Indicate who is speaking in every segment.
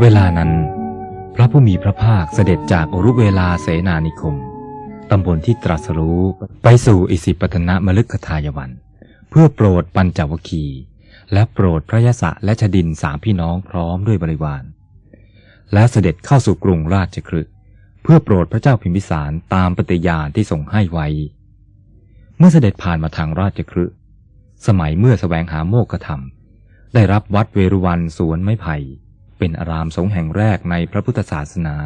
Speaker 1: เวลานั้น พระผู้มีพระภาคเสด็จจากอรุเวลาเสนานิคม ตำบลที่ตรัสรู้ไปสู่อิสิปตนะมลึกขทายวัน เพื่อโปรดปัญจวคี และโปรดพระยศะและชดินสามพี่น้องพร้อมด้วยบริวาร และเสด็จเข้าสู่กรุงราชคฤห์เพื่อโปรดพระเจ้าพิมพิสารตามปฏิญาณที่ทรงให้ไว้ เมื่อเสด็จผ่านมาทางราชคฤห์สมัยเมื่อแสวงหาโมกขธรรม ได้รับวัดเวรุวันสวนไม้ไผ่ เป็นอารามสงฆ์แห่งแรกในพระพุทธศาสนา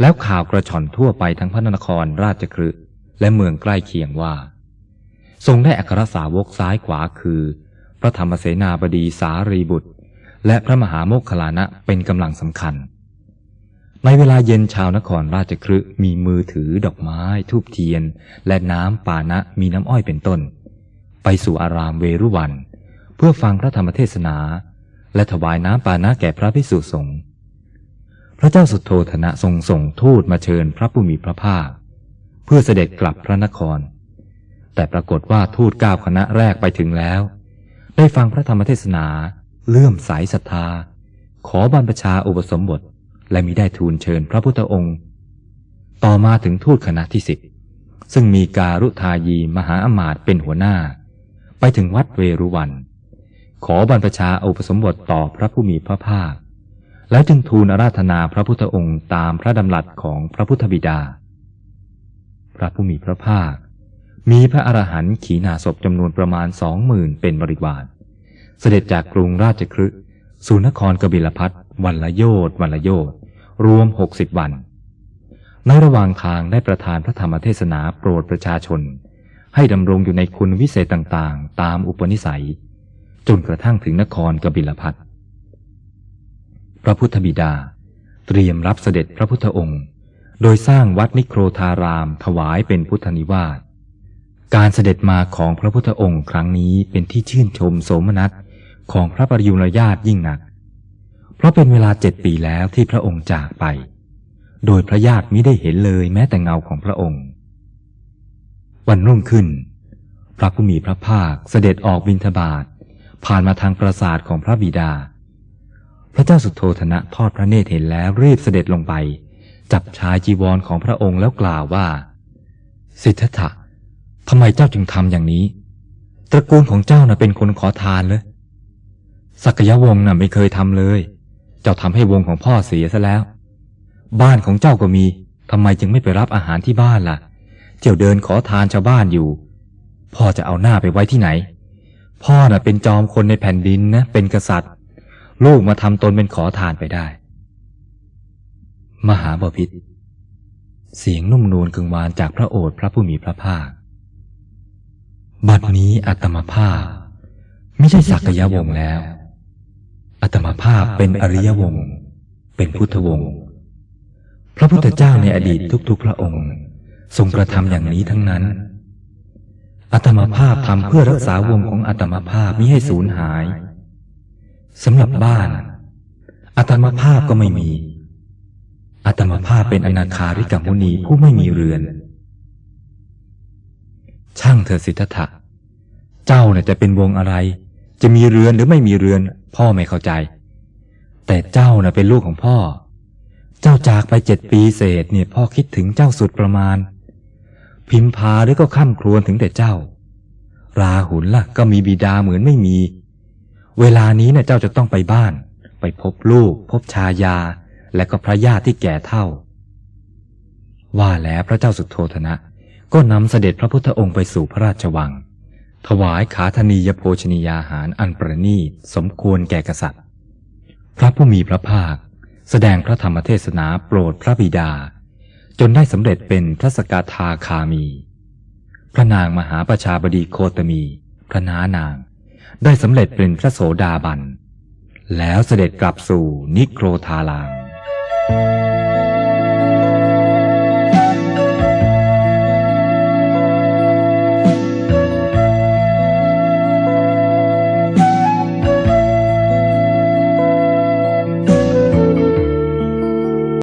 Speaker 1: แล้วข่าวกระชอนทั่วไปทั้งพระนครราชคฤห์และเมืองใกล้เคียงว่า ทรงได้อัครสาวกซ้ายขวาคือ พระธรรมเสนาบดีสารีบุตร และพระมหาโมคคลานะเป็นกำลังสำคัญ ในเวลาเย็นชาวนครราชคฤห์มีมือถือดอกไม้ ทูบเทียน และน้ำปานะมีน้ำอ้อยเป็นต้น ไปสู่อารามเวรุวัน เพื่อฟังพระธรรมเทศนา และถวายน้ำปานะแก่พระภิกษุสงฆ์พระเจ้าสุโธธนะทรงส่งทูตมาเชิญพระผู้มีพระภาค เพื่อเสด็จกลับพระนคร แต่ปรากฏว่าทูตเก้าคณะแรกไปถึงแล้ว ได้ฟังพระธรรมเทศนาเลื่อมใสศรัทธา ขอบรรพชาอุปสมบท และมิได้ทูลเชิญพระพุทธองค์ ต่อมาถึงทูตคณะที่สิบซึ่งมีการุทายีมหาอมาตย์เป็นหัวหน้า ไปถึงวัดเวรุวัน ขอบรรพชาอุปสมบทต่อพระผู้มีพระภาค แล้วจึงทูลอาราธนาพระพุทธองค์ตามพระดำรัสของพระพุทธบิดา พระผู้มีพระภาค มีพระอรหันต์ขีณาศพจำนวนประมาณสองหมื่นเป็นบริวาร เสด็จจากกรุงราชคฤห์สู่นครกบิลพัทวันละโยชน์วันละโยชน์รวมหกสิบวัน ในระหว่างทางได้ประทานพระธรรมเทศนาโปรดประชาชน ให้ดำรงอยู่ในคุณวิเศษต่างๆ ตามอุปนิสัย จนกระทั่งถึงนครกบิลพัทพระพุทธบิดา เตรียมรับเสด็จพระพุทธองค์ โดยสร้างวัดนิโครธารามถวายเป็นพุทธนิวาสการเสด็จมาของพระพุทธองค์ครั้งนี้เป็นที่ชื่นชมโสมนัสของพระปริยุรญาติยิ่งหนัก เพราะเป็นเวลาเจ็ดปีแล้วที่พระองค์จากไป โดยพระญาติมิได้เห็นเลยแม้แต่เงาของพระองค์ วันรุ่งขึ้น พระผู้มีพระภาคเสด็จออกบิณฑบาต ผ่านมาทางปราสาทของพระบิดา พระเจ้าสุโธธนะทอดพระเนตรเห็นแล้วรีบเสด็จลงไป จับชายจีวรของพระองค์แล้วกล่าวว่าสิทธัตถะทำไมเจ้าจึงทำอย่างนี้ ตระกูลของเจ้าน่ะเป็นคนขอทานเลยสักยวงศ์น่ะไม่เคยทำเลย เจ้าทำให้วงของพ่อเสียซะแล้ว บ้านของเจ้าก็มีทำไมจึงไม่ไปรับอาหารที่บ้านล่ะ เจ้าเดินขอทานชาวบ้านอยู่ พ่อจะเอาหน้าไปไว้ที่ไหน พ่อน่ะเป็นจอมคนในแผ่นดินนะ เป็นกษัตริย์ ลูกมาทำตนเป็นขอทานไปได้ มหาบพิษเสียงนุ่มนวลกึ่งวานจากพระโอษฐ์พระผู้มีพระภาค บัดนี้อัตมภาพ ไม่ใช่สักยวงศ์แล้ว อัตมภาพเป็นอริยวงศ์เป็นพุทธวงศ์พระพุทธเจ้าในอดีตทุกๆพระองค์ ทรงกระทำอย่างนี้ทั้งนั้น อัตมภาพทำเพื่อรักษาวงของอัตมภาพมิให้สูญหายสำหรับบ้านอัตมภาพก็ไม่มีอัตมภาพเป็นอนาคาริกมุนีผู้ไม่มีเรือน ช่างเธอสิทธัตถะเจ้าเนี่ยจะเป็นวงอะไร จะมีเรือนหรือไม่มีเรือน พ่อไม่เข้าใจ แต่เจ้าน่ะเป็นลูกของพ่อ เจ้าจากไปเจ็ดปีเศษเนี่ยพ่อคิดถึงเจ้าสุดประมาณ พิมพาหรือก็ข้ามครวญถึงแต่เจ้า ราหุลล่ะก็มีบิดาเหมือนไม่มี เวลานี้น่ะเจ้าจะต้องไปบ้าน ไปพบลูก พบชายา และก็พระญาติที่แก่เท่า ว่าแล้วพระเจ้าสุโธธนะ ก็นำเสด็จพระพุทธองค์ไปสู่พระราชวัง ถวายขาธนียโภชนียาหารอันประณีตสมควรแก่กษัตริย์ พระผู้มีพระภาค แสดงพระธรรมเทศนาโปรดพระบิดา จนได้สำเร็จเป็นพระสกทาคามี พระนางมหาประชาบดีโคตมี พระนานาง ได้สำเร็จเป็นพระโสดาบัน แล้วเสด็จกลับสู่นิโครธาลาม